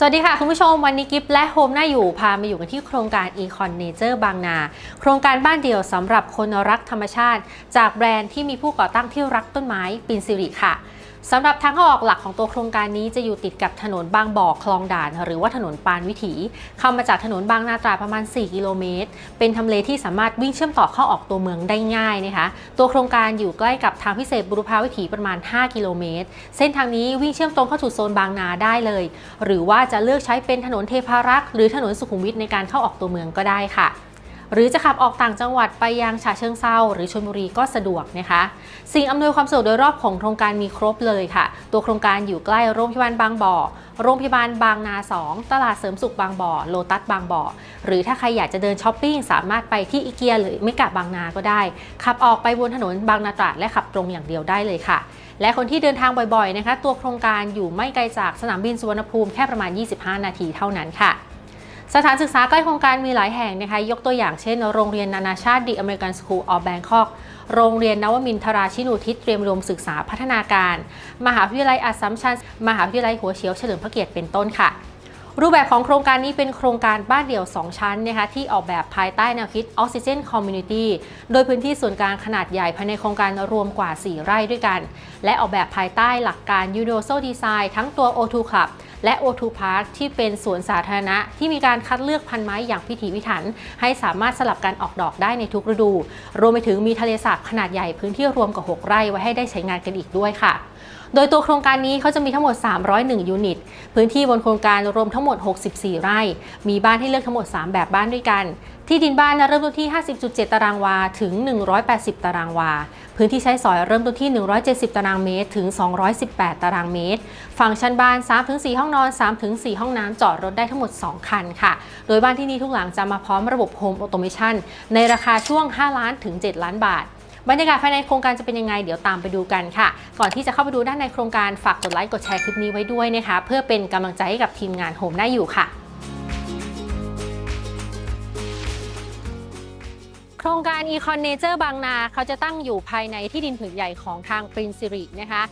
สวัสดีค่ะ คุณผู้ชมวันนี้กิฟและโฮมน่าอยู่พามาอยู่กันที่โครงการ Econ Nature บางนา โครงการบ้านเดี่ยวสำหรับคนรักธรรมชาติ จากแบรนด์ที่มีผู้ก่อตั้งที่รักต้นไม้ปินสิริค่ะ สำหรับทางเข้าออกหลักของตัวโครงการนี้จะอยู่ติดกับถนนบางบ่อคลองด่าน หรือว่าถนนปานวิถี เข้ามาจากถนนบางนาตราประมาณ 4 กิโลเมตร เป็นทำเลที่สามารถวิ่งเชื่อมต่อเข้าออกตัวเมืองได้ง่ายนะคะ ตัวโครงการอยู่ใกล้กับทางพิเศษบุรพาวิถีประมาณ 5 กิโลเมตร เส้นทางนี้วิ่งเชื่อมตรงเข้าสู่โซนบางนาได้เลย หรือว่าจะเลือกใช้เป็นถนนเทพารักษ์หรือถนนสุขุมวิทในการเข้าออกตัวเมืองก็ได้ค่ะ หรือจะขับออกต่างจังหวัดไปยังฉะเชิงเซาหรือชลบุรีก็สะดวกนะคะ สิ่งอำนวยความสะดวกโดยรอบของโครงการมีครบเลยค่ะ ตัวโครงการอยู่ใกล้โรงพยาบาลบางบ่อ โรงพยาบาลบางนา 2 ตลาดเสริมสุขบางบ่อ โลตัสบางบ่อ หรือถ้าใครอยากจะเดินช้อปปิ้งสามารถไปที่อีเกียหรือเมกะบางนาก็ได้ ขับออกไปบนถนนบางนาตราดและขับตรงอย่างเดียวได้เลยค่ะและคนที่เดินทางบ่อยๆ นะคะ ตัวโครงการอยู่ไม่ไกลจากสนามบินสุวรรณภูมิแค่ประมาณ 25 นาทีเท่านั้นค่ะ สถานศึกษาใกล้โครงการมีหลายแห่งนะคะยกตัวอย่างเช่น โรงเรียนนานาชาติ The American School of Bangkok โรงเรียนนวมินทราชินูทิศเตรียมรวมศึกษาพัฒนาการ มหาวิทยาลัยอัสสัมชัญมหาวิทยาลัยหัวเฉียวเฉลิมพระเกียรติเป็นต้นค่ะ รูปแบบของโครงการนี้เป็นโครงการบ้านเดี่ยว 2 ชั้นนะคะที่ออกแบบภายใต้แนวคิด Oxygen Community โดยพื้นที่ส่วนกลางขนาดใหญ่ภายในโครงการรวมกว่า 4 ไร่ด้วยกัน และออกแบบภายใต้หลักการ Universal Design ทั้งตัว O2 Club และ O2 Park ที่เป็นสวนสาธารณะที่มีการคัดเลือกพันไม้อย่างพิถีพิถัน ให้สามารถสลับกันออกดอกได้ในทุกฤดู รวมไปถึงมีทะเลสาบขนาดใหญ่พื้นที่รวมกว่า 6 ไร่ไว้ให้ได้ใช้งานกันอีกด้วยค่ะ โดยตัวโครงการนี้เขาจะมีทั้งหมด 301 ยูนิต พื้นที่บนโครงการรวมทั้งหมด 64 ไร่ มีบ้านให้เลือกทั้งหมด 3 แบบบ้านด้วยกัน ที่ดินบ้านเริ่มต้นที่ 50.7 ตารางวา ถึง 180 ตารางวา พื้นที่ใช้สอยเริ่มต้นที่ 170 ตารางเมตร ถึง 218 ตารางเมตร ฟังก์ชันบ้าน 3-4 ห้องนอน 3-4 ห้องน้ำจอดรถได้ทั้งหมด 2 คันค่ะ โดยบ้านที่นี่ทุกหลังจะมาพร้อมระบบโฮมออโตเมชันในราคาช่วง 5 ล้านถึง 7 ล้านบาท บรรยากาศภายในโครงการจะเป็นยังไงเดี๋ยวตามไปดูกันค่ะ ก่อนที่จะเข้าไปดูด้านในโครงการฝากกดไลค์กดแชร์คลิปนี้ไว้ด้วยนะคะ เพื่อเป็นกำลังใจให้กับทีมงานโฮมหน้าอยู่ค่ะโครงการ Econ Nature บางนาเขาจะตั้งอยู่ภายในที่ดินผืนใหญ่ของทางปรินซิรินะคะ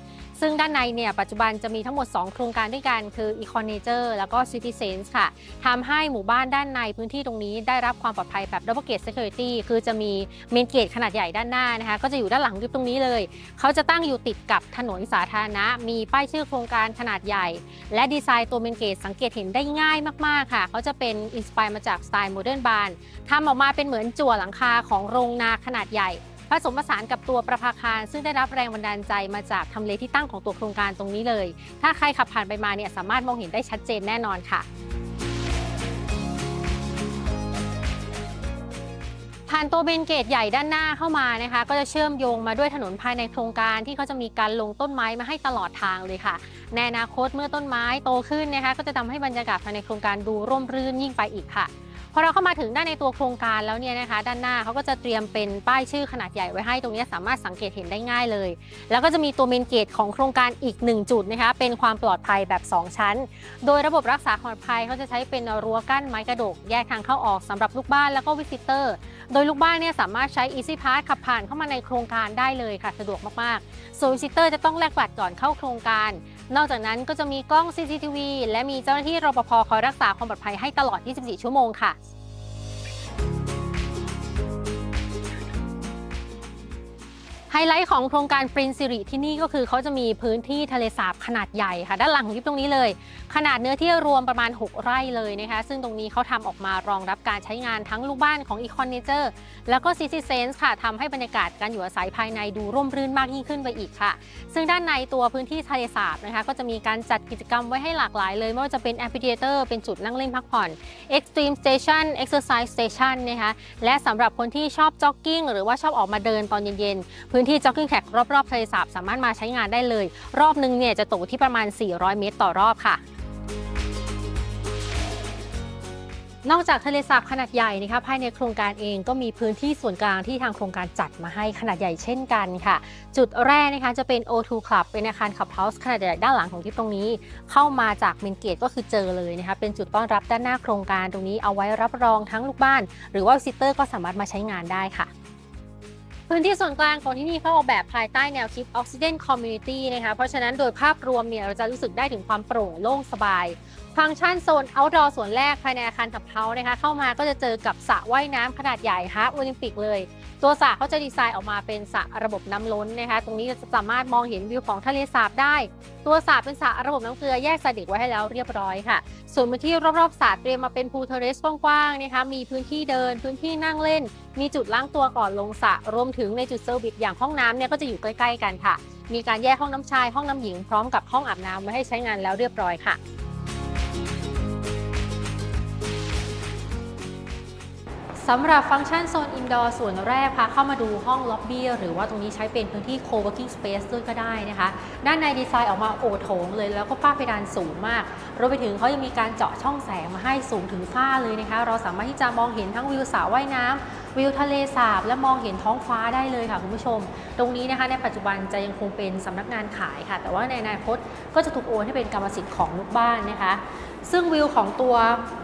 ซึ่งด้านในเนี่ยปัจจุบันจะมีทั้งหมด 2 โครงการด้วยกันคือ e c o n a t u r e แล้วก็ Citizens ค่ะทำให้หมู่บ้านด้านในพื้นที่ตรงนี้ได้รับความปลอดภัยแบบ Double Gate Security คือจะมีเมนเกตขนาดใหญ่ด้านหน้านะคะก็จะอยู่ด้านหลังริบตรงนี้เลย เขาจะตั้งอยู่ติดกับถนนสาธารณะ มีป้ายชื่อโครงการขนาดใหญ่ และดีไซน์ตัวเมนเกตสังเกตเห็นได้ง่ายมากๆค่ะ เขาจะเป็นอินสปายมาจากสไตล์โมเดิร์นบานทำออกมาเป็นเหมือนจั่วหลังคาของโรงนาขนาดใหญ่ ผสมผสานกับตัวประภาคารซึ่งได้รับแรงบันดาลใจมาจากทำเลที่ตั้งของตัวโครงการตรงนี้เลย ถ้าใครขับผ่านไปมาเนี่ยสามารถมองเห็นได้ชัดเจนแน่นอนค่ะผ่านตัวเบนเกตใหญ่ด้านหน้าเข้ามานะคะ ก็จะเชื่อมโยงมาด้วยถนนภายในโครงการที่เขาจะมีการลงต้นไม้มาให้ตลอดทางเลยค่ะ ในอนาคตเมื่อต้นไม้โตขึ้นนะคะ ก็จะทำให้บรรยากาศภายในโครงการดูร่มรื่นยิ่งไปอีกค่ะ พอเราเข้ามาถึงด้านในตัวโครงการแล้วเนี่ยนะคะ ด้านหน้าเขาก็จะเตรียมเป็นป้ายชื่อขนาดใหญ่ไว้ให้ตรงนี้สามารถสังเกตเห็นได้ง่ายเลย แล้วก็จะมีตัวเมนเกตของโครงการอีก 1 จุดนะคะเป็นความปลอดภัยแบบ 2 ชั้น โดยระบบรักษาความปลอดภัยเขาจะใช้เป็นรั้วกั้นไม้กระดก แยกทางเข้าออกสำหรับลูกบ้านแล้วก็วิสิเตอร์ โดยลูกบ้านเนี่ยสามารถใช้ Easy Pass ขับผ่านเข้ามาในโครงการได้เลยค่ะสะดวกมากๆส่วนวิสิเตอร์จะต้องแลกบัตรก่อนเข้าโครงการ นอกจากนั้นก็จะมีกล้อง CCTV และมีเจ้าหน้าที่รปภคอยรักษาความปลอดภัยให้ตลอด 24 ชั่วโมงค่ะ ไฮไลท์ของโครงการปรินซิริที่นี่ก็คือเขาจะมีพื้นที่ทะเลสาบขนาดใหญ่ค่ะ ด้านหลังของลิปตรงนี้เลย ขนาดเนื้อที่รวมประมาณ 6 ไร่เลยนะคะ ซึ่งตรงนี้เขาทำออกมารองรับการใช้งานทั้งลูกบ้านของ Econ Nature แล้วก็ City Sense ค่ะทำให้บรรยากาศการอยู่อาศัยภายในดูร่มรื่นมากยิ่งขึ้นไปอีกค่ะ ซึ่งด้านในตัวพื้นที่ทะเลสาบนะคะ ก็จะมีการจัดกิจกรรมไว้ให้หลากหลายเลยไม่ว่าจะเป็น Amphitheater เป็นจุดนั่งเล่นพักผ่อน Extreme Station Exercise Station นะคะและสำหรับคนที่ชอบจ็อกกิ้งหรือว่าชอบออกมาเดินตอนเย็นๆพื้นที่ jogging track รอบๆทะเลสาบสามารถมาใช้งานได้เลย รอบนึงเนี่ยจะตกที่ประมาณ 400 เมตรต่อรอบค่ะนอกจากทะเลสาบขนาดใหญ่นะคะภายในโครงการเองก็มีพื้นที่ส่วนกลางที่ทางโครงการจัดมาให้ขนาดใหญ่เช่นกันค่ะ จุดแรกนะคะจะเป็น O2 Club เป็นอาคารขับเฮาส์ขนาดใหญ่ด้านหลังของที่ตรงนี้ เข้ามาจากเมนเกตก็คือเจอเลยนะคะเป็นจุดต้อนรับด้านหน้าโครงการตรงนี้เอาไว้รับรองทั้งลูกบ้าน หรือว่าวิสิเตอร์ก็สามารถมาใช้งานได้ค่ะ พื้นที่ส่วนกลางของที่นี่เขาออกแบบภายใต้แนวคิด Oxygen Community นะคะ เพราะฉะนั้นโดยภาพรวมเนี่ยเราจะรู้สึกได้ถึงความโปร่งโล่งสบาย ฟังก์ชันโซน outdoor ส่วนแรกภายในอาคารทับเฮานะคะ เข้ามาก็จะเจอกับสระว่ายน้ำขนาดใหญ่ฮาร์ปโอลิมปิกเลย ตัวสระเขาจะดีไซน์ออกมาเป็นสระระบบน้ำล้นนะคะ ตรงนี้จะสามารถมองเห็นวิวของทะเลสาบได้ ตัวสระเป็นสระระบบน้ำเกลือแยกสระเด็กไว้ให้แล้วเรียบร้อยค่ะ ส่วนพื้นที่รอบๆสระเตรียมมาเป็นพูลเทเรสกว้างๆนะคะ มีพื้นที่เดินพื้นที่นั่งเล่น มีจุดล้างตัวก่อนลงสระรวมถึงในจุดเซอร์วิสอย่างห้องน้ำเนี่ยก็จะอยู่ใกล้ ๆ กันค่ะ มีการแยกห้องน้ำชายห้องน้ำหญิงพร้อมกับห้องอาบน้ำไว้ให้ใช้งานแล้วเรียบร้อยค่ะ สำหรับฟังก์ชันโซนอินดอร์ส่วนแรกพาเข้ามาดูห้องล็อบบี้หรือว่าตรงนี้ใช้เป็นพื้นที่ co-working space ด้วยก็ได้นะคะ ด้านในดีไซน์ออกมาโอโถงเลยแล้วก็ฝ้าเพดานสูงมากรวมไปถึงเขายังมีการเจาะช่องแสงมาให้สูงถึงฝ้าเลยนะคะ เราสามารถที่จะมองเห็นทั้งวิวสระว่ายน้ำวิวทะเลสาบ และมองเห็นท้องฟ้าได้เลยค่ะคุณผู้ชม ตรงนี้นะคะในปัจจุบันจะยังคงเป็นสำนักงานขายค่ะ แต่ว่าในอนาคตก็จะถูกโอนให้เป็นกรรมสิทธิ์ของลูกบ้านนะคะ ซึ่งวิวของตัว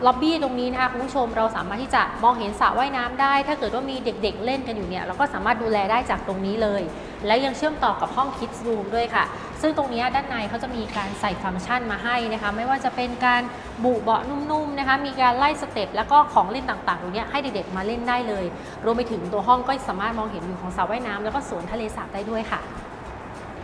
ล็อบบี้ตรงนี้นะคะคุณผู้ชมเราสามารถที่จะมองเห็นสระว่ายน้ำได้ ถ้าเกิดว่ามีเด็กๆเล่นกันอยู่เนี่ยเราก็สามารถดูแลได้จากตรงนี้เลย และยังเชื่อมต่อกับห้อง Kids Room ด้วยค่ะ ซึ่งตรงนี้ด้านในเขาจะมีการใส่ฟังก์ชันมาให้นะคะ ไม่ว่าจะเป็นการบุเบาะนุ่มๆนะคะ มีการไล่สเต็ปแล้วก็ของเล่นต่างๆตรงนี้ให้เด็กๆมาเล่นได้เลย รวมไปถึงตัวห้องก็สามารถมองเห็นวิวของสระว่ายน้ำแล้วก็สวนทะเลสาบได้ด้วยค่ะ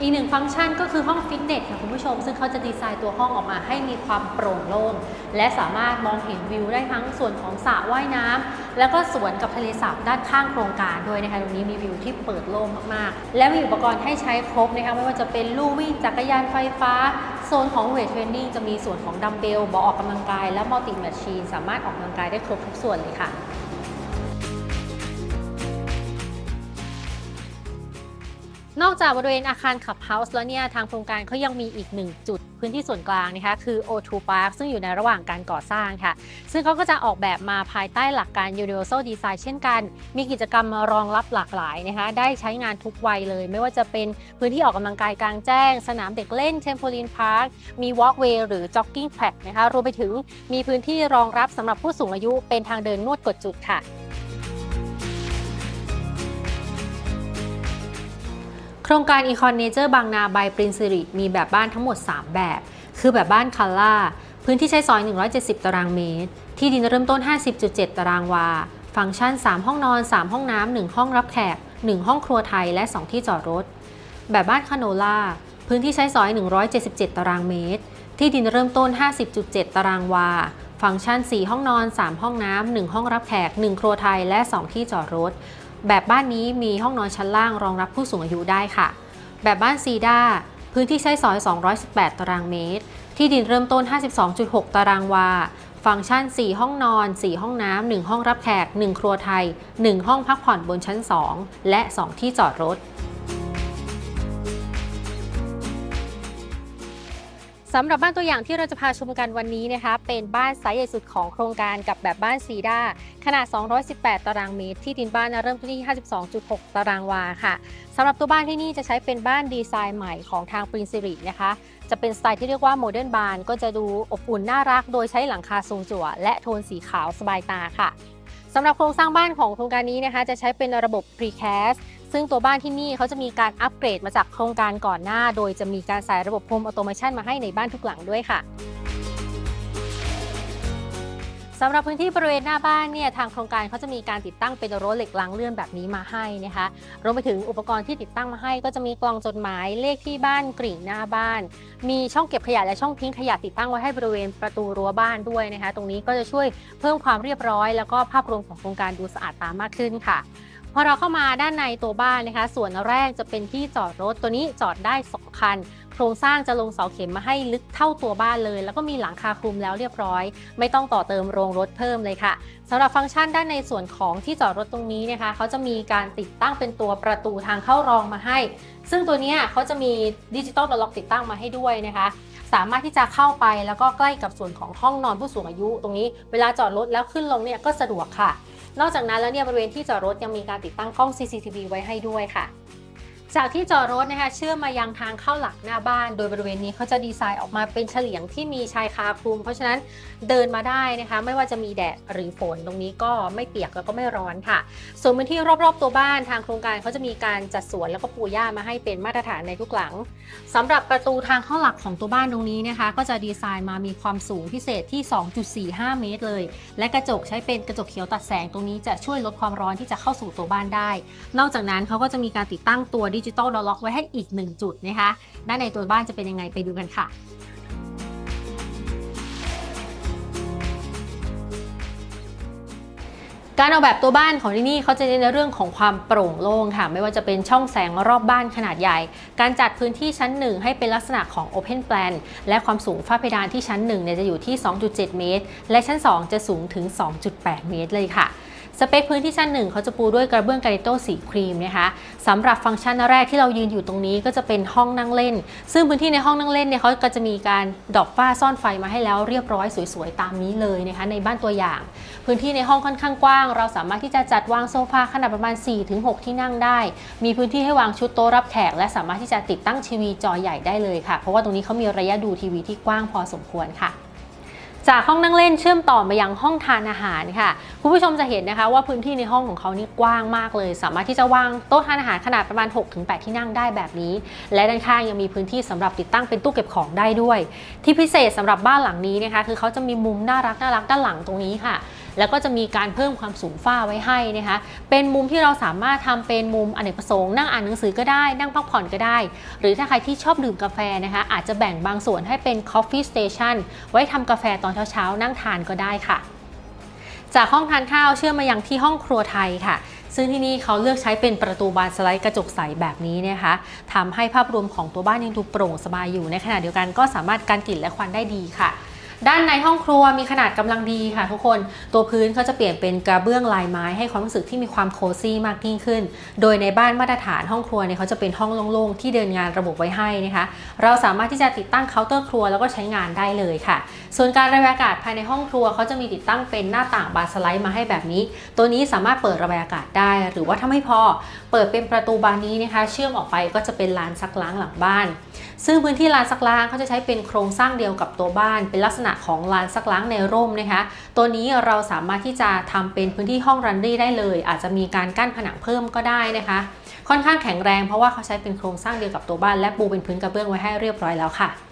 อีกหนึ่งฟังก์ชันก็คือห้องฟิตเนสค่ะคุณผู้ชม ซึ่งเขาจะดีไซน์ตัวห้องออกมาให้มีความโปร่งโล่งและสามารถมองเห็นวิวได้ทั้งส่วนของสระว่ายน้ำแล้วก็สวนกับทะเลสาบด้านข้างโครงการด้วยนะคะตรงนี้มีวิวที่เปิดโล่งมากๆ และมีอุปกรณ์ให้ใช้ครบนะคะไม่ว่าจะเป็นลู่วิ่งจักรยานไฟฟ้า โซนของเวทเทรนนิ่งจะมีส่วนของดัมเบลบอออกกำลังกาย และมัลติแมชชีนสามารถออกกำลังกายได้ครบทุกส่วนเลยค่ะ นอกจากบริเวณอาคารขับเฮาส์แล้วเนี่ยทางโครงการเขายังมีอีกหนึ่งจุดพื้นที่ส่วนกลางนะคะคือ O2 Park ซึ่งอยู่ในระหว่างการก่อสร้างค่ะ ซึ่งเขาก็จะออกแบบมาภายใต้หลักการ Universal Design เช่นกัน มีกิจกรรมรองรับหลากหลายนะคะได้ใช้งานทุกวัยเลย ไม่ว่าจะเป็นพื้นที่ออกกำลังกายกลางแจ้ง สนามเด็กเล่นเทมโพลีนพาร์คมี Walkway หรือ Jogging Track นะคะรวมไปถึงมีพื้นที่รองรับสำหรับผู้สูงอายุเป็นทางเดินนวดกดจุดค่ะ ครงการ Econ Nature บางนาบายปรินซิริมีแบบบ้านทั้งหมด 3 แบบ คือแบบบ้านคัลล่าพื้นที่ใช้สอย 170 ตารางเมตร ที่ดินเริ่มต้น 50.7 ตารางวา ฟังก์ชัน 3 ห้องนอน 3 ห้องน้ำ 1 ห้องรับแขก 1 ห้องครัวไทย และ 2 ที่จอดรถ แบบบ้านคาโนล่า พื้นที่ใช้สอย 177 ตารางเมตร ที่ดินเริ่มต้น 50.7 ตารางวา ฟังก์ชัน 4 ห้องนอน 3 ห้องน้ำ 1 ห้องรับแขก 1 ครัวไทย และ 2 ที่จอดรถ แบบบ้านนี้มีห้องนอนชั้นล่างรองรับผู้สูงอายุได้ค่ะ แบบบ้านซีดาพื้นที่ใช้สอย 218 ตารางเมตร ที่ดินเริ่มต้น 52.6 ตารางวา ฟังก์ชัน 4 ห้องนอน 4 ห้องน้ำ 1 ห้องรับแขก 1 ครัวไทย 1 ห้องพักผ่อนบนชั้น 2 และ 2 ที่จอดรถ สำหรับบ้านตัวอย่างที่เราจะพาชมกันวันนี้นะคะ เป็นบ้านไซส์ใหญ่สุดของโครงการกับแบบบ้านซีดาขนาด 218 ตารางเมตร ที่ดินบ้านเริ่มต้นที่ 52.6 ตารางวาค่ะสำหรับตัวบ้านที่นี่จะใช้เป็นบ้านดีไซน์ใหม่ของทางปรินซิรินะคะ จะเป็นสไตล์ที่เรียกว่าโมเดิร์นบานก็จะดูอบอุ่นน่ารัก โดยใช้หลังคาทรงจั่วและโทนสีขาวสบายตาค่ะสำหรับโครงสร้างบ้านของโครงการนี้นะคะ จะใช้เป็นระบบ Precast ซึ่งตัวบ้านที่นี่เขาจะมีการอัปเกรดมาจากโครงการก่อนหน้า โดยจะมีการใส่ระบบโฮมออโตเมชันมาให้ในบ้านทุกหลังด้วยค่ะสำหรับพื้นที่บริเวณหน้าบ้านเนี่ยทางโครงการเขาจะมีการติดตั้งเป็นรั้วเหล็กล้างเลื่อนแบบนี้มาให้นะคะรวมไปถึงอุปกรณ์ที่ติดตั้งมาให้ก็จะมีกล่องจดหมายเลขที่บ้านกริ่งหน้าบ้าน มีช่องเก็บขยะและช่องทิ้งขยะติดตั้งไว้ให้บริเวณประตูรั้วบ้านด้วยนะคะ ตรงนี้ก็จะช่วยเพิ่มความเรียบร้อย แล้วก็ภาพรวมของโครงการดูสะอาดตามากขึ้นค่ะ อเราเข้ามาด้านในตัวบ้านนะคะ ส่วนแรกจะเป็นที่จอดรถตัวนี้จอดได้2คันโครงสร้างจะลงเสาเข็มมาให้ลึกเท่าตัวบ้านเลย แล้วก็มีหลังคาคลุมแล้วเรียบร้อย ไม่ต้องต่อเติมโรงรถเพิ่มเลยค่ะสำหรับฟังก์ชันด้านในส่วนของที่จอดรถตรงนี้นะคะเขาจะมีการติดตั้งเป็นตัวประตูทางเข้ารองมาให้ ซึ่งตัวนี้เขาจะมีดิจิตอลล็อกติดตั้งมาให้ด้วยนะคะสามารถที่จะเข้าไปแล้วก็ใกล้กับส่วนของห้องนอนผู้สูงอายุตรงนี้ เวลาจอดรถแล้วขึ้นลงเนี่ยก็สะดวกค่ะ นอกจากนั้นแล้วเนี่ยบริเวณที่จอดรถยังมีการติดตั้งกล้อง CCTV ไว้ให้ด้วยค่ะ จากที่จอดรถนะคะเชื่อมมายังทางเข้าหลักหน้าบ้าน โดยบริเวณนี้เขาจะดีไซน์ออกมาเป็นเฉลียงที่มีชายคาคลุม เพราะฉะนั้นเดินมาได้นะคะ ไม่ว่าจะมีแดดหรือฝนตรงนี้ก็ไม่เปียกแล้วก็ไม่ร้อนค่ะ ส่วนพื้นที่รอบๆตัวบ้านทางโครงการเขาจะมีการจัดสวนแล้วก็ปูหญ้ามาให้เป็นมาตรฐานในทุกหลังสำหรับประตูทางเข้าหลักของตัวบ้านตรงนี้นะคะ ก็จะดีไซน์มามีความสูงพิเศษที่ 2.45 เมตรเลย และกระจกใช้เป็นกระจกเขียวตัดแสงตรงนี้จะช่วยลดความร้อนที่จะเข้าสู่ตัวบ้านได้ นอกจากนั้นเขาก็จะมีการติดตั้งตัวดิิจิตอลดอล็อกไว้ให้อีก 1 จุดนะคะด้านในตัวบ้านจะเป็นยังไงไปดูกันค่ะการออกแบบตัวบ้านของที่นี่เขาจะเน้นในเรื่องของความโปร่งโล่งค่ะ ไม่ว่าจะเป็นช่องแสงรอบบ้านขนาดใหญ่ การจัดพื้นที่ชั้น 1 ให้เป็นลักษณะของ Open Plan และความสูงฝ้าเพดานที่ชั้น1เนี่ยจะอยู่ที่ 2.7 เมตร และชั้น 2 จะสูงถึง 2.8 เมตรเลยค่ะ สเปคพื้นที่ชั้นหนึ่งเขาจะปูด้วยกระเบื้องกาลิโต้สีครีมนะคะสำหรับฟังก์ชันแรกที่เรายืนอยู่ตรงนี้ก็จะเป็นห้องนั่งเล่น ซึ่งพื้นที่ในห้องนั่งเล่นเนี่ยเขาก็จะมีการดอกฝ้าซ่อนไฟมาให้แล้วเรียบร้อยสวยๆ ตามนี้เลยนะคะในบ้านตัวอย่าง พื้นที่ในห้องค่อนข้างกว้าง เราสามารถที่จะจัดวางโซฟาขนาดประมาณ 4-6 ที่นั่งได้ มีพื้นที่ให้วางชุดโต๊ะรับแขก และสามารถที่จะติดตั้งทีวีจอใหญ่ได้เลยค่ะ เพราะว่าตรงนี้เขามีระยะดูทีวีที่กว้างพอสมควรค่ะ จากห้องนั่งเล่นเชื่อมต่อมายังห้องทานอาหารค่ะ คุณผู้ชมจะเห็นนะคะว่าพื้นที่ในห้องของเขานี่กว้างมากเลย สามารถที่จะวางโต๊ะทานอาหารขนาดประมาณ 6-8 ที่นั่งได้แบบนี้ และด้านข้างยังมีพื้นที่สำหรับติดตั้งเป็นตู้เก็บของได้ด้วย ที่พิเศษสำหรับบ้านหลังนี้นะคะ คือเขาจะมีมุมน่ารักน่ารักด้านหลังตรงนี้ค่ะ แล้วก็จะมีการเพิ่มความสูงฝ้าไว้ให้นะคะเป็นมุมที่เราสามารถทำเป็นมุมอเนกประสงค์นั่งอ่านหนังสือก็ได้นั่งพักผ่อนก็ได้ หรือถ้าใครที่ชอบดื่มกาแฟนะคะอาจจะแบ่งบางส่วนให้เป็น coffee station ไว้ทำกาแฟตอนเช้าๆ นั่งทานก็ได้ค่ะ จากห้องทานข้าวเชื่อมมายังที่ห้องครัวไทยค่ะซึ่งที่นี่เขาเลือกใช้เป็นประตูบานสไลด์กระจกใสแบบนี้นะคะทำให้ภาพรวมของตัวบ้านยังดูโปร่งสบายอยู่ในขณะเดียวกันก็สามารถกันกลิ่นและควันได้ดีค่ะ ด้านในห้องครัวมีขนาดกำลังดีค่ะทุกคน ตัวพื้นเขาจะเปลี่ยนเป็นกระเบื้องลายไม้ให้ความรู้สึกที่มีความโคซี่มากยิ่งขึ้น โดยในบ้านมาตรฐานห้องครัวเนี่ยเขาจะเป็นห้องโล่งๆที่เดินงานระบบไว้ให้นะคะ เราสามารถที่จะติดตั้งเคาน์เตอร์ครัวแล้วก็ใช้งานได้เลยค่ะส่วนการระบายอากาศภายในห้องครัวเขาจะมีติดตั้งเป็นหน้าต่างบานสไลด์มาให้แบบนี้ ตัวนี้สามารถเปิดระบายอากาศได้ หรือว่าถ้าไม่พอเปิดเป็นประตูบานนี้นะคะ เชื่อมออกไปก็จะเป็นลานซักล้างหลังบ้าน ซึ่งพื้นที่ลานซักล้างเขาจะใช้เป็นโครงสร้างเดียวกับตัวบ้าน เป็นลักษณะของลานซักล้างในร่มนะคะ ตัวนี้เราสามารถที่จะทำเป็นพื้นที่ห้องรันดี้ได้เลย อาจจะมีการกั้นผนังเพิ่มก็ได้นะคะ ค่อนข้างแข็งแรงเพราะว่าเขาใช้เป็นโครงสร้างเดียวกับตัวบ้าน และปูเป็นพื้นกระเบื้องไว้ให้เรียบร้อยแล้วค่ะ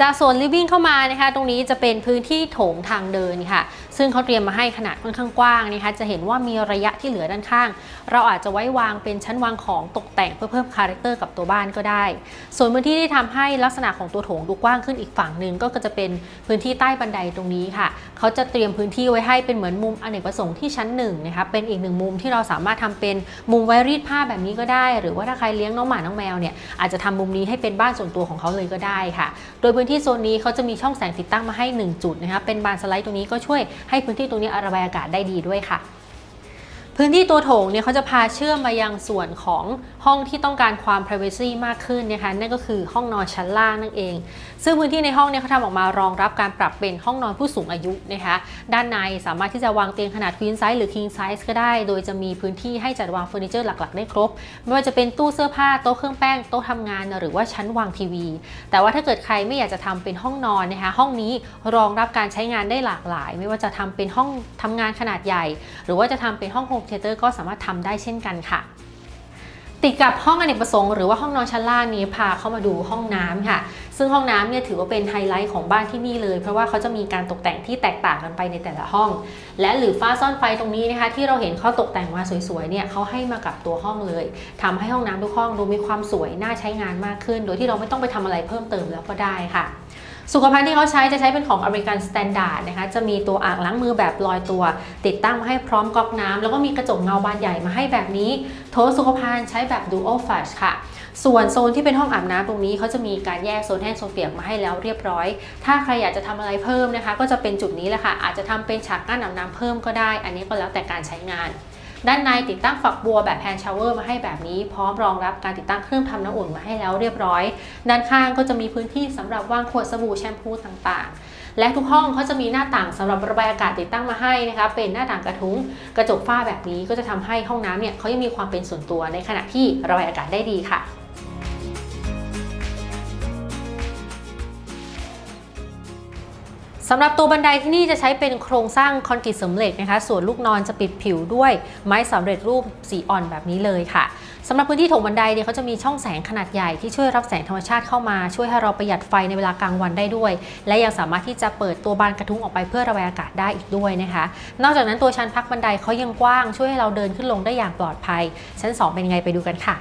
จากโซนลิฟวิ่งเข้ามานะคะ ตรงนี้จะเป็นพื้นที่โถงทางเดินค่ะ ซึ่งเขาเตรียมมาให้ขนาดค่อนข้างกว้างนะคะ จะเห็นว่ามีระยะที่เหลือด้านข้าง เราอาจจะไว้วางเป็นชั้นวางของตกแต่งเพื่อเพิ่มคาแรคเตอร์กับตัวบ้านก็ได้ ส่วนพื้นที่ที่ทำให้ลักษณะของตัวโถงดูกว้างขึ้นอีกฝั่งหนึ่งก็จะเป็นพื้นที่ใต้บันไดตรงนี้ค่ะ เขาจะเตรียมพื้นที่ไว้ให้เป็นเหมือนมุมอเนกประสงค์ที่ชั้นหนึ่งนะคะ เป็นอีกหนึ่งมุมที่เราสามารถทำเป็นมุมไว้รีดผ้าแบบนี้ก็ได้ หรือว่าถ้าใครเลี้ยงน้องหมาน้องแมวเนี่ยอาจจะทำมุมนี้ให้เป็นบ้านส่วนตัวของเขาเลยก็ได้ค่ะ โดยพื้นที่โซนนี้เขาจะมีช่องแสงติดตั้งมาให้ 1 จุดนะคะเป็นบานสไลด์ตรงนี้ก็ช่วยให้พื้นที่ตรงนี้ระบายอากาศได้ดีด้วยค่ะ พื้นที่ตัวโถงเนี่ยเขาจะพาเชื่อมมายังส่วนของห้องที่ต้องการความ privacy มากขึ้นนะคะนั่นก็คือห้องนอนชั้นล่างนั่นเอง ซึ่งพื้นที่ในห้องเนี่ยเขาทำออกมารองรับการปรับเป็นห้องนอนผู้สูงอายุนะคะด้านในสามารถที่จะวางเตียงขนาด queen size หรือ king size ก็ได้ โดยจะมีพื้นที่ให้จัดวางเฟอร์นิเจอร์หลักๆ ได้ครบ ไม่ว่าจะเป็นตู้เสื้อผ้าโต๊ะเครื่องแป้งโต๊ะทำงานหรือว่าชั้นวางทีวี แต่ว่าถ้าเกิดใครไม่อยากจะทำเป็นห้องนอนนะคะห้องนี้รองรับการใช้งานได้หลากหลาย ไม่ว่าจะทำเป็นห้องทำงานขนาดใหญ่ หรือว่าจะทำเป็นห้องโฮมเทเตอร์ก็สามารถทำได้เช่นกันค่ะ ติดกับห้องอเนกประสงค์หรือว่าห้องนอนชั้นล่างนี้พาเข้ามาดูห้องน้ำค่ะ ซึ่งห้องน้ำเนี่ยถือว่าเป็นไฮไลท์ของบ้านที่นี่เลย เพราะว่าเขาจะมีการตกแต่งที่แตกต่างกันไปในแต่ละห้อง และหรือฟ้าซ่อนไฟตรงนี้นะคะ ที่เราเห็นเขาตกแต่งมาสวยๆเนี่ยเขาให้มากับตัวห้องเลยทำให้ห้องน้ำทุกห้องดูมีความสวยน่าใช้งานมากขึ้น โดยที่เราไม่ต้องไปทำอะไรเพิ่มเติมแล้วก็ได้ค่ะ สุขภัณฑ์ที่เขาใช้จะใช้เป็นของอเมริกันสแตนดาร์ดนะคะ จะมีตัวอ่างล้างมือแบบลอยตัว ติดตั้งมาให้พร้อมก๊อกน้ำแล้วก็มีกระจกเงาบานใหญ่มาให้แบบนี้ โถสุขภัณฑ์ใช้แบบ dual flush ค่ะ ส่วนโซนที่เป็นห้องอาบน้ำตรงนี้เขาจะมีการแยกโซนแห้งโซนเปียกมาให้แล้วเรียบร้อย ถ้าใครอยากจะทำอะไรเพิ่มนะคะ ก็จะเป็นจุดนี้แหละค่ะ อาจจะทำเป็นฉากกั้นอาบน้ำเพิ่มก็ได้ อันนี้ก็แล้วแต่การใช้งาน ด้านในติดตั้งฝักบัวแบบแฮนด์ชาวเวอร์มาให้แบบนี้ พร้อมรองรับการติดตั้งเครื่องทำน้ำอุ่นมาให้แล้วเรียบร้อย ด้านข้างก็จะมีพื้นที่สำหรับวางขวดสบู่แชมพูต่างๆ และทุกห้องเขาจะมีหน้าต่างสำหรับระบายอากาศติดตั้งมาให้นะคะเป็นหน้าต่างกระทุ้งกระจกฝ้าแบบนี้ก็จะทำให้ห้องน้ำเนี่ยเขายังมีความเป็นส่วนตัวในขณะที่ระบายอากาศได้ดีค่ะ สำหรับตัวบันไดที่นี่จะใช้เป็นโครงสร้างคอนกรีตเสริมเหล็กนะคะ ส่วนลูกนอนจะปิดผิวด้วยไม้สำเร็จรูปสีอ่อนแบบนี้เลยค่ะสำหรับพื้นที่ถงบันไดเนี่ยเขาจะมีช่องแสงขนาดใหญ่ที่ช่วยรับแสงธรรมชาติเข้ามาช่วยให้เราประหยัดไฟในเวลากลางวันได้ด้วย และยังสามารถที่จะเปิดตัวบานกระทุ้งออกไปเพื่อระบายอากาศได้อีกด้วยนะคะ นอกจากนั้นตัวชั้นพักบันไดเขายังกว้างช่วยให้เราเดินขึ้นลงได้อย่างปลอดภัย ชั้น 2 เป็นไงไปดูกันค่ะ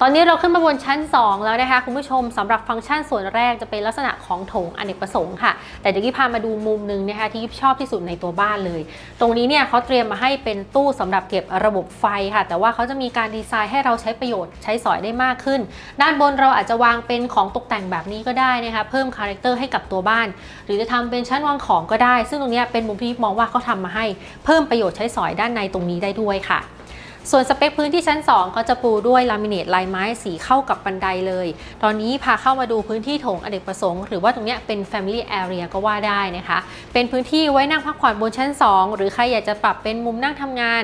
ตอนนี้เราขึ้นมาบนชั้น 2 แล้วนะคะคุณผู้ชมสำหรับฟังก์ชันส่วนแรกจะเป็นลักษณะของโถงอเนกประสงค์ค่ะ แต่เดี๋ยวกี้พามาดูมุมหนึงนะคะที่กิ๊บชอบที่สุดในตัวบ้านเลย ตรงนี้เนี่ยเขาเตรียมมาให้เป็นตู้สำหรับเก็บระบบไฟค่ะ แต่ว่าเขาจะมีการดีไซน์ให้เราใช้ประโยชน์ใช้สอยได้มากขึ้น ด้านบนเราอาจจะวางเป็นของตกแต่งแบบนี้ก็ได้นะคะเพิ่มคาแรคเตอร์ให้กับตัวบ้าน หรือจะทำเป็นชั้นวางของก็ได้ ซึ่งตรงนี้เป็นมุมที่มองว่าเขาทำมาให้เพิ่มประโยชน์ใช้สอยด้านในตรงนี้ได้ด้วยค่ะ ส่วนสเปคพื้นที่ชั้น 2 เขาจะปูด้วยลามิเนตลายไม้สีเข้ากับบันไดเลย ตอนนี้พาเข้ามาดูพื้นที่โถงอเนกประสงค์ หรือว่าตรงนี้เป็น Family Area ก็ว่าได้นะคะ เป็นพื้นที่ไว้นั่งพักผ่อนบนชั้น 2 หรือใครอยากจะปรับเป็นมุมนั่งทำงาน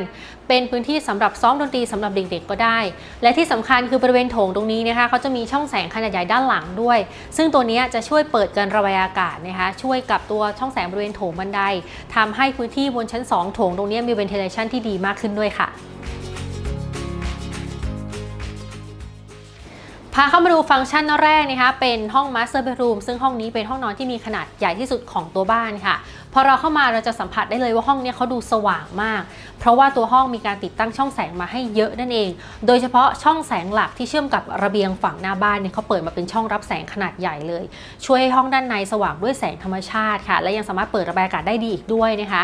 เป็นพื้นที่สำหรับซ้อมดนตรีสำหรับเด็กๆก็ได้ และที่สำคัญคือบริเวณโถงตรงนี้นะคะเขาจะมีช่องแสงขนาดใหญ่ด้านหลังด้วย ซึ่งตัวนี้จะช่วยเปิดการระบายอากาศนะคะช่วยกับตัวช่องแสงบริเวณโถงบันไดทำให้พื้นที่บนชั้น 2 โถงตรงนี้มี ventilation ที่ดีมากขึ้นด้วยค่ะ พาเข้ามาดูฟังก์ชันแรกนะคะ เป็นห้อง Master Bedroom ซึ่งห้องนี้เป็นห้องนอนที่มีขนาดใหญ่ที่สุดของตัวบ้านค่ะ พอเราเข้ามาเราจะสัมผัสได้เลยว่าห้องนี้เขาดูสว่างมาก เพราะว่าตัวห้องมีการติดตั้งช่องแสงมาให้เยอะนั่นเอง โดยเฉพาะช่องแสงหลักที่เชื่อมกับระเบียงฝั่งหน้าบ้านเนี่ยเขาเปิดมาเป็นช่องรับแสงขนาดใหญ่เลย ช่วยให้ห้องด้านในสว่างด้วยแสงธรรมชาติค่ะ และยังสามารถเปิดระบายอากาศได้ดีอีกด้วยนะคะ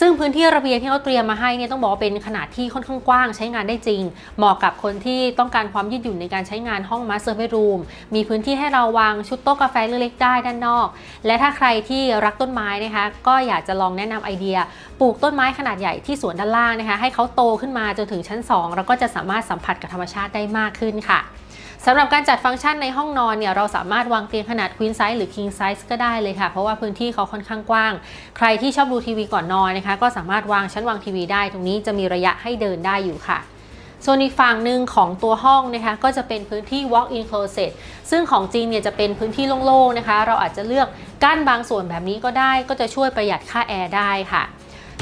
ซึ่งพื้นที่ระเบียงที่เขาเตรียมมาให้เนี่ยต้องบอกว่าเป็นขนาดที่ค่อนข้างกว้างใช้งานได้จริง เหมาะกับคนที่ต้องการความยืดหยุ่นในการใช้งานห้อง Master Bedroom มีพื้นที่ให้เราวางชุดโต๊ะกาแฟเล็กๆได้ด้านนอก และถ้าใครที่รักต้นไม้นะคะก็อยากจะลองแนะนำไอเดีย ปลูกต้นไม้ขนาดใหญ่ที่สวนด้านล่างนะคะให้เขาโตขึ้นมาจนถึงชั้น 2 แล้วก็จะสามารถสัมผัสกับธรรมชาติได้มากขึ้นค่ะ สำหรับการจัดฟังก์ชันในห้องนอนเนี่ยเราสามารถวางเตียงขนาด queen size หรือ king size ก็ได้เลยค่ะ เพราะว่าพื้นที่เขาค่อนข้างกว้าง ใครที่ชอบดูทีวีก่อนนอนนะคะ ก็สามารถวางชั้นวางทีวีได้ ตรงนี้จะมีระยะให้เดินได้อยู่ค่ะส่วนอีกฝั่งหนึ่งของตัวห้องนะคะก็จะเป็นพื้นที่ walk-in closet ซึ่งของจริงเนี่ยจะเป็นพื้นที่โล่งๆนะคะ เราอาจจะเลือกกั้นบางส่วนแบบนี้ก็ได้ ก็จะช่วยประหยัดค่าแอร์ได้ค่ะ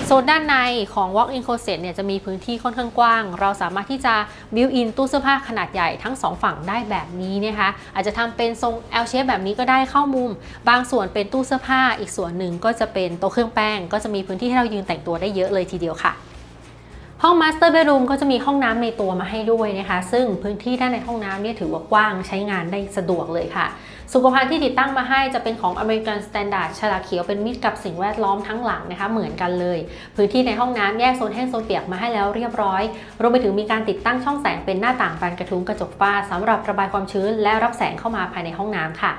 โซนด้านในของ Walk-in Closet เนี่ยจะมีพื้นที่ค่อนข้างกว้าง เราสามารถที่จะ built in ตู้เสื้อผ้าขนาดใหญ่ทั้งสองฝั่งได้แบบนี้นะคะ อาจจะทำเป็นทรง L shape แบบนี้ก็ได้เข้ามุม บางส่วนเป็นตู้เสื้อผ้า อีกส่วนหนึ่งก็จะเป็นโต๊ะเครื่องแป้ง ก็จะมีพื้นที่ให้เรายืนแต่งตัวได้เยอะเลยทีเดียวค่ะห้อง Master Bedroom ก็จะมีห้องน้ำในตัวมาให้ด้วยนะคะ ซึ่งพื้นที่ด้านในห้องน้ำเนี่ยถือว่ากว้างใช้งานได้สะดวกเลยค่ะ สุขภัณฑ์ที่ติดตั้งมาให้จะเป็นของ American Standard ฉลากเขียวเป็นมิตรกับสิ่งแวดล้อมทั้งหลังนะคะ เหมือนกันเลย พื้นที่ในห้องน้ำแยกโซนแห้งโซนเปียกมาให้แล้วเรียบร้อย รวมไปถึงมีการติดตั้งช่องแสงเป็นหน้าต่างบานกระทุ้งกระจกฝ้าสำหรับระบายความชื้น และรับแสงเข้ามาภายในห้องน้ำค่ะ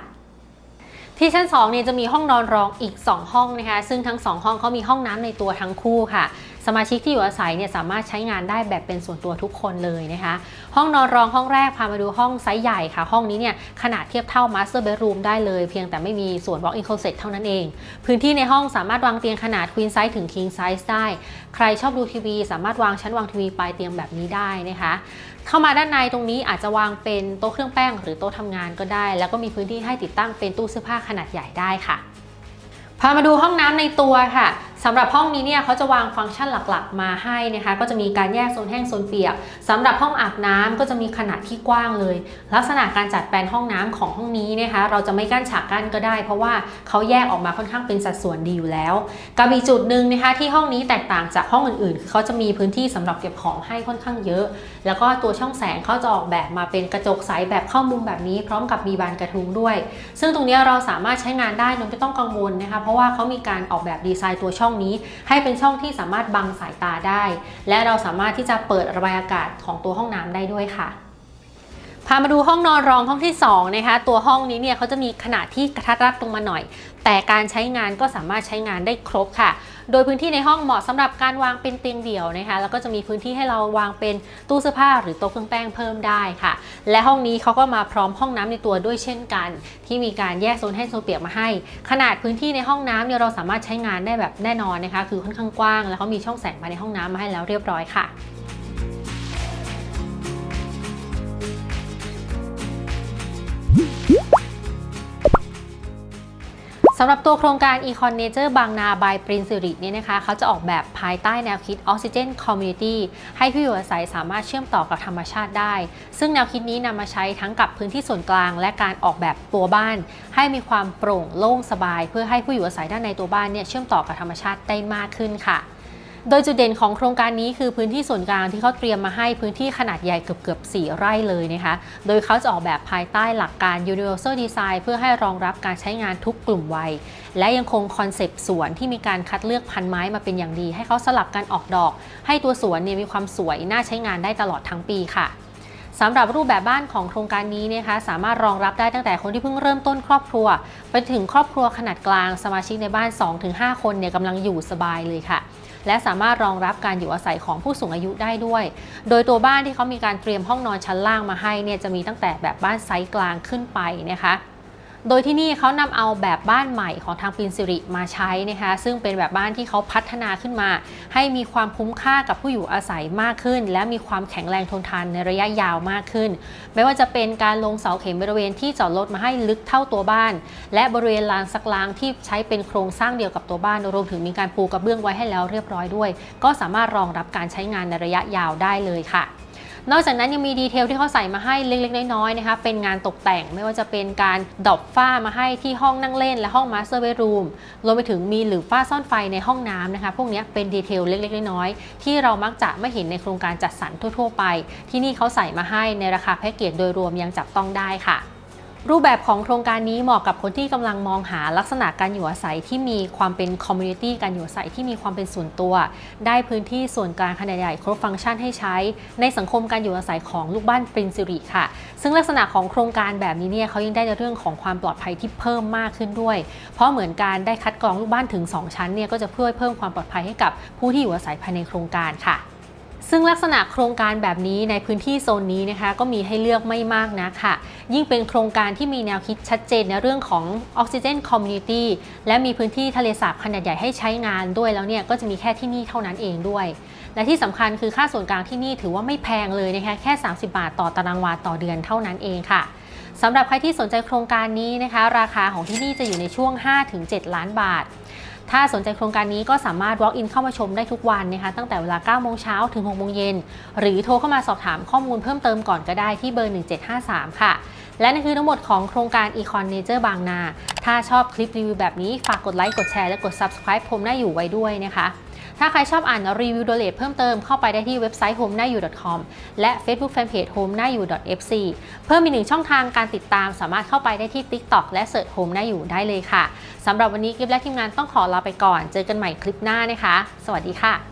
ที่ชั้น2เนี่ยจะมีห้องนอนรองอีก 2 ห้องนะคะ ซึ่งทั้ง 2 ห้องเขามีห้องน้ำในตัวทั้งคู่ค่ะ สมาชิกที่อยู่อาศัยเนี่ยสามารถใช้งานได้แบบเป็นส่วนตัวทุกคนเลยนะคะ ห้องนอนรองห้องแรกพามาดูห้องไซส์ใหญ่ค่ะ ห้องนี้เนี่ยขนาดเทียบเท่า Master Bedroom ได้เลยเพียงแต่ไม่มีส่วน Walk-in Closet เท่านั้นเอง พื้นที่ในห้องสามารถวางเตียงขนาด Queen Size ถึง King Size ได้ ใครชอบดูทีวี สามารถวางชั้นวางทีวีปลายเตียงแบบนี้ได้นะคะ เข้ามาด้านในตรงนี้อาจจะวางเป็นโต๊ะเครื่องแป้ง หรือโต๊ะทำงานก็ได้ แล้วก็มีพื้นที่ให้ติดตั้งเป็นตู้เสื้อผ้าขนาดใหญ่ได้ค่ะพามาดูห้องน้ำในตัวค่ะ สำหรับห้องนี้เนี่ยเขาจะวางฟังก์ชันหลักๆ มาให้นะคะ ก็จะมีการแยกโซนแห้งโซนเปียกสำหรับห้องอาบน้ำก็จะมีขนาดที่กว้างเลย ลักษณะการจัดแปลนห้องน้ำของห้องนี้นะคะ เราจะไม่กั้นฉากกั้นก็ได้ เพราะว่าเขาแยกออกมาค่อนข้างเป็นสัดส่วนดีอยู่แล้วกับอีกจุดหนึ่งนะคะที่ห้องนี้แตกต่างจากห้องอื่นๆคือเขาจะมีพื้นที่สำหรับเก็บของให้ค่อนข้างเยอะ แล้วก็ตัวช่องแสงเขาจะออกแบบมาเป็นกระจกใสแบบเข้ามุมแบบนี้ พร้อมกับมีบานกระทุ้งด้วย ซึ่งตรงนี้เราสามารถใช้งานได้โดยไม่ต้องกังวลนะคะเพราะว่าเขามีการออกแบบดีไซน์ตัวช่องนี้ ให้เป็นช่องที่สามารถบังสายตาได้ และเราสามารถที่จะเปิดระบายอากาศของตัวห้องน้ำได้ด้วยค่ะพพามาดูห้องนอนรองห้องที่2นะคะตัวห้องนี้เนี่ยเขาจะมีขนาดที่กระทัดรัดลงมาหน่อย แต่การใช้งานก็สามารถใช้งานได้ครบค่ะ โดยพื้นที่ในห้องเหมาะสำหรับการวางเป็นเตียงเดี่ยวนะคะ แล้วก็จะมีพื้นที่ให้เราวางเป็นตู้เสื้อผ้าหรือโต๊ะเครื่องแป้งเพิ่มได้ค่ะ และห้องนี้เขาก็มาพร้อมห้องน้ำในตัวด้วยเช่นกัน ที่มีการแยกโซนให้โซนเปียกมาให้ ขนาดพื้นที่ในห้องน้ำเนี่ยเราสามารถใช้งานได้แบบแน่นอนนะคะ คือค่อนข้างกว้าง แล้วเขามีช่องแสงมาในห้องน้ำมาให้แล้วเรียบร้อยค่ะ สำหรับตัวโครงการ Econ Nature บางนาบายปรินสิริเนี่ยนะคะเขาจะออกแบบภายใต้แนวคิด Oxygen Community ให้ผู้อยู่อาศัยสามารถเชื่อมต่อกับธรรมชาติได้ ซึ่งแนวคิดนี้นำมาใช้ทั้งกับพื้นที่ส่วนกลาง และการออกแบบตัวบ้าน ให้มีความโปร่งโล่งสบาย เพื่อให้ผู้อยู่อาศัยด้านในตัวบ้านเนี่ยเชื่อมต่อกับธรรมชาติได้มากขึ้นค่ะ โดยจุดเด่นของโครงการนี้คือพื้นที่ส่วนกลางที่เขาเตรียมมาให้พื้นที่ขนาดใหญ่เกือบๆ4ไร่เลยนะคะ โดยเขาจะออกแบบภายใต้หลักการ Universal Design เพื่อให้รองรับการใช้งานทุกกลุ่มวัย และยังคงคอนเซปต์สวนที่มีการคัดเลือกพันไม้มาเป็นอย่างดี ให้เขาสลับกันออกดอก ให้ตัวสวนเนี่ยมีความสวยน่าใช้งานได้ตลอดทั้งปีค่ะสำหรับรูปแบบบ้านของโครงการนี้นะคะสามารถรองรับได้ตั้งแต่คนที่เพิ่งเริ่มต้นครอบครัว ไปถึงครอบครัวขนาดกลางสมาชิกในบ้าน 2-5 คนเนี่ยกำลังอยู่สบายเลยค่ะ และสามารถรองรับการอยู่อาศัยของผู้สูงอายุได้ด้วย โดยตัวบ้านที่เขามีการเตรียมห้องนอนชั้นล่างมาให้เนี่ยจะมีตั้งแต่แบบบ้านไซส์กลางขึ้นไปนะคะ โดยที่นี่เขานำเอาแบบบ้านใหม่ของทางปินสิริมาใช้นะคะซึ่งเป็นแบบบ้านที่เขาพัฒนาขึ้นมา ให้มีความคุ้มค่ากับผู้อยู่อาศัยมากขึ้น และมีความแข็งแรงทนทานในระยะยาวมากขึ้น ไม่ว่าจะเป็นการลงเสาเข็มบริเวณที่จอดรถมาให้ลึกเท่าตัวบ้าน และบริเวณลานซักล้างที่ใช้เป็นโครงสร้างเดียวกับตัวบ้านรวมถึงมีการปูกระเบื้องไว้ให้แล้วเรียบร้อยด้วย ก็สามารถรองรับการใช้งานในระยะยาวได้เลยค่ะ นอกจากนั้นยังมีดีเทลที่เขาใส่มาให้เล็กๆ น้อยๆนะคะเป็นงานตกแต่งไม่ว่าจะเป็นการดอบฝ้ามาให้ที่ห้องนั่งเล่น และห้องมาสเตอร์เบดรูมรวมไปถึงมีหรือฝ้าซ่อนไฟในห้องน้ำนะคะพวกนี้เป็นดีเทลเล็กๆ น้อยๆที่เรามักจะไม่เห็นในโครงการจัดสรรทั่ว ๆ ไป ที่นี่เขาใส่มาให้ในราคาแพ็กเกจโดยรวมยังจับต้องได้ค่ะ รูปแบบของโครงการนี้เหมาะกับคนที่กำลังมองหาลักษณะการอยู่อาศัยที่มีความเป็นคอมมูนิตี้การอยู่อาศัยที่มีความเป็นส่วนตัว ได้พื้นที่ส่วนกลางขนาดใหญ่ครบฟังก์ชันให้ใช้ ในสังคมการอยู่อาศัยของลูกบ้านปรินซิริค่ะ ซึ่งลักษณะของโครงการแบบนี้เนี่ยเขายังได้ในเรื่องของความปลอดภัยที่เพิ่มมากขึ้นด้วย เพราะเหมือนการได้คัดกรองลูกบ้านถึง 2 ชั้นเนี่ยก็จะเพื่อเพิ่มความปลอดภัยให้กับผู้ที่อยู่อาศัยภายในโครงการค่ะ ซึ่งลักษณะโครงการแบบนี้ในพื้นที่โซนนี้นะคะ ก็มีให้เลือกไม่มากนะค่ะ ยิ่งเป็นโครงการที่มีแนวคิดชัดเจนในเรื่องของ Oxygen Community และมีพื้นที่ทะเลสาบขนาดใหญ่ให้ใช้งานด้วยแล้วเนี่ยก็จะมีแค่ที่นี่เท่านั้นเองด้วย และที่สำคัญคือค่าส่วนกลางที่นี่ถือว่าไม่แพงเลยนะคะแค่ 30 บาทต่อตารางวาต่อเดือนเท่านั้นเองค่ะสำหรับใครที่สนใจโครงการนี้นะคะ ราคาของที่นี่จะอยู่ในช่วง 5-7 ล้านบาท ถ้าสนใจโครงการนี้ก็สามารถ walk in เข้ามาชมได้ทุกวันนะคะตั้งแต่เวลา 9 โมงเช้าถึง 6 โมงเย็น หรือโทรเข้ามาสอบถามข้อมูลเพิ่มเติมก่อนก็ได้ที่เบอร์ 1753 ค่ะ และนั่นคือทั้งหมดของโครงการ Econ Nature บางนา ถ้าชอบคลิปรีวิวแบบนี้ฝากกดไลค์กดแชร์และกด subscribe ผมน่าอยู่ไว้ด้วยนะคะ ถ้าใครชอบอ่านรีวิวโดเลทเพิ่มเติมเข้าไปได้ที่เว็บไซต์ homenayu.com และ Facebook Fanpage homenayu.fc เพิ่มอีกหนึ่งช่องทางการติดตามสามารถเข้าไปได้ที่ TikTok และเสิร์ช homenayu ได้เลยค่ะสำหรับวันนี้กิฟและทีมงานต้องขอลาไปก่อน เจอกันใหม่คลิปหน้านะคะ สวัสดีค่ะ